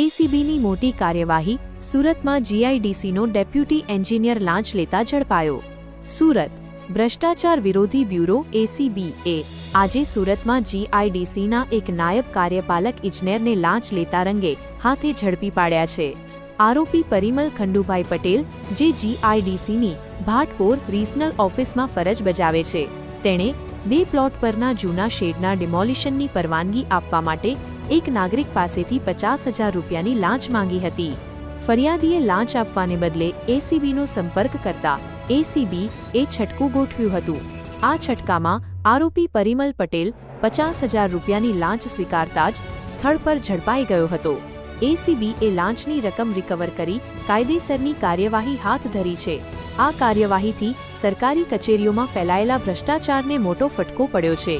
એસીબીની મોટી કાર્યવાહી સુરતમાં જીઆઈડીસીનો ડેપ્યુટી એન્જિનિયર લાંચ લેતા ઝડપાયો. સુરત ભ્રષ્ટાચાર વિરોધી બ્યુરો એસીબી એ આજે સુરતમાં જીઆઈડીસીના એક નાયબ કાર્યપાલક ઇજનેરને લાંચ લેતા રંગે હાથે ઝડપી પાડ્યા છે. આરોપી પરિમલ ખંડુભાઈ પટેલ, જે જીઆઈડીસીની ભાટપોર રિજનલ ઓફિસમાં ફરજ બજાવે છે, તેણે બે પ્લોટ પરના જૂના શેડના ડિમોલિશનની પરવાનગી આપવા માટે એક નાગરિક પાસેથી પચાસ હજાર રૂપિયાની લાંચ માંગી હતી. ફરિયાદીએ લાંચ આપવાને બદલે એસીબીનો સંપર્ક કરતા એસીબી એ છટકું ગોઠવ્યું હતું. આ છટકામાં આરોપી પરિમલ પટેલ પચાસ હજાર રૂપિયાની લાંચ સ્વીકારતા જ સ્થળ પર ઝડપાઈ ગયો હતો. એસીબી એ લાંચની રકમ રિકવર કરી કાયદેસરની કાર્યવાહી હાથ ધરી છે. આ કાર્યવાહીથી સરકારી કચેરીઓમાં ફેલાયેલા ભ્રષ્ટાચારને મોટો ફટકો પડ્યો છે.